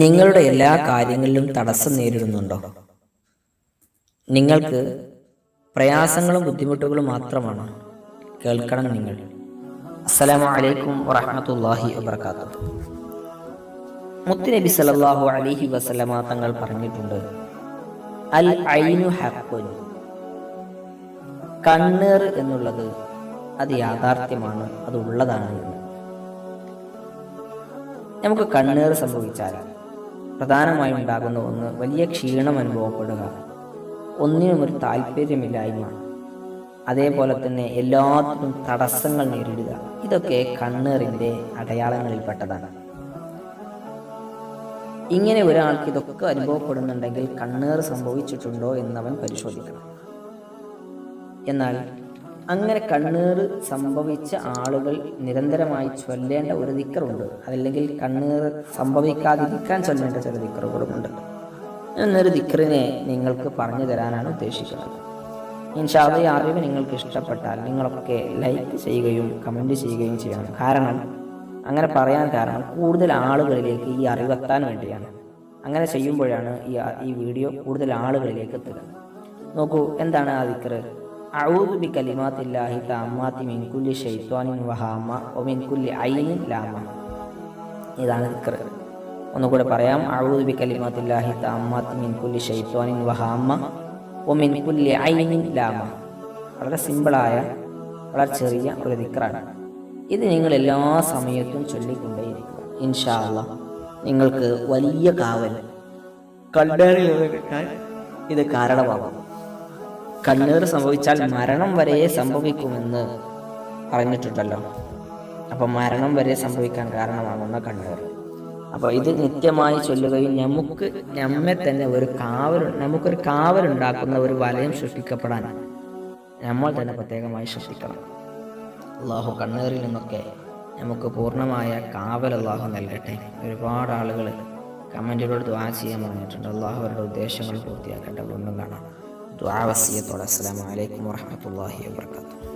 നിങ്ങളുടെ എല്ലാ കാര്യങ്ങളിലും തടസ്സം നേരിടുന്നുണ്ടോ? നിങ്ങൾക്ക് പ്രയാസങ്ങളും ബുദ്ധിമുട്ടുകളും മാത്രമാണ്. കേൾക്കണം നിങ്ങൾ. അസ്സലാമു വറഹമത്തല്ലാഹി വബർക്കാത്തു മുത്തുനബി സല്ലല്ലാഹു അലൈഹി വസല്ലമ തങ്ങൾ പറഞ്ഞിട്ടുണ്ട് അൽ ഐനു ഹഖുൻ. കണ്ണീർ എന്നുള്ളത് അത് യാഥാർത്ഥ്യമാണ് അത് ഉള്ളതാണ് നമുക്ക് കണ്ണീർ സംഭവിച്ചാൽ പ്രധാനമായും ഉണ്ടാകുന്ന ഒന്ന് വലിയ ക്ഷീണം അനുഭവപ്പെടുക. ഒന്നിനും ഒരു താല്പര്യമില്ലായ്മ. അതേപോലെ തന്നെ എല്ലാത്തിനും തടസ്സങ്ങൾ നേരിടുക. ഇതൊക്കെ കണ്ണേറിന്റെ അടയാളങ്ങളിൽപ്പെട്ടതാണ്. ഇങ്ങനെ ഒരാൾക്ക് ഇതൊക്കെ അനുഭവപ്പെടുന്നുണ്ടെങ്കിൽ കണ്ണേർ സംഭവിച്ചിട്ടുണ്ടോ എന്നവൻ പരിശോധിക്കണം. എന്നാൽ അങ്ങനെ കണ്ണീർ സംഭവിച്ച ആളുകൾ നിരന്തരമായി ചൊല്ലേണ്ട ഒരു ദിക്കറുണ്ട്. അതല്ലെങ്കിൽ കണ്ണീർ സംഭവിക്കാതിരിക്കാൻ ചൊല്ലേണ്ട ചില ദിക്കറുകളുമുണ്ട്. എന്നൊരു ദിക്കറിനെ നിങ്ങൾക്ക് പറഞ്ഞു തരാനാണ് ഉദ്ദേശിക്കുന്നത്. ഇൻഷാദ് ഈ അറിവ് നിങ്ങൾക്ക് ഇഷ്ടപ്പെട്ടാൽ നിങ്ങളൊക്കെ ലൈക്ക് ചെയ്യുകയും കമന്റ് ചെയ്യുകയും ചെയ്യണം. കാരണം അങ്ങനെ പറയാൻ കാരണം കൂടുതൽ ആളുകളിലേക്ക് ഈ അറിവെത്താൻ വേണ്ടിയാണ്. അങ്ങനെ ചെയ്യുമ്പോഴാണ് ഈ ഈ വീഡിയോ കൂടുതൽ ആളുകളിലേക്ക് എത്തുക. നോക്കൂ എന്താണ് ആ ദിക്കറ്? അഊദു ബി الله താമ്മാത്തി മിൻ كل شيطان وهامة ومن كل عين لامة. ഇതാണ് ദിക്ർ ഒന്നുകൂടെ പറയാം. അഊദു ബി കലിമാത്തില്ലാഹി താമ്മാത്തി മിൻ കുല്ലി ഷൈത്വാനിൻ വഹാമ ഒ മിൻ കുല്ലി ഐനിൻ ലാമ വളരെ സിമ്പിളായ വളരെ ചെറിയ ഒരു ദിക്റാണ് ഇത് നിങ്ങൾ എല്ലാ സമയത്തും ചൊല്ലിക്കൊണ്ടേയിരിക്കുക. ഇൻഷാ അല്ലാഹ് നിങ്ങൾക്ക് വലിയ കാവൽ കണ്ടാൽ ഇത് കാരണമാകും. കണ്ണീർ സംഭവിച്ചാൽ മരണം വരെ സംഭവിക്കുമെന്ന് പറഞ്ഞിട്ടുണ്ടല്ലോ അപ്പം മരണം വരെ സംഭവിക്കാൻ കാരണമാകുന്ന കണ്ണീർ. അപ്പോൾ ഇത് നിത്യമായി ചൊല്ലുകയും നമുക്ക് നമ്മെ തന്നെ ഒരു കാവൽ നമുക്കൊരു കാവലുണ്ടാക്കുന്ന ഒരു വലയം സൃഷ്ടിക്കപ്പെടാൻ നമ്മൾ തന്നെ പ്രത്യേകമായി ശ്രദ്ധിക്കണം. അള്ളാഹു കണ്ണീറിൽ നിന്നൊക്കെ നമുക്ക് പൂർണമായ കാവൽ അള്ളാഹു നൽകട്ടെ. ഒരുപാട് ആളുകൾ കമന്റിലൂടെ ദ്വാ ചെയ്യാൻ പറഞ്ഞിട്ടുണ്ട്. അള്ളാഹു അവരുടെ ഉദ്ദേശങ്ങൾ പൂർത്തിയാക്കട്ടെ. വീണ്ടും കാണാം. ദ്വാവസ്യത്തോടെ അസ്സാം വലൈക്കും വാഹമത്തല്ലാഹി വാബർക്കാത്തു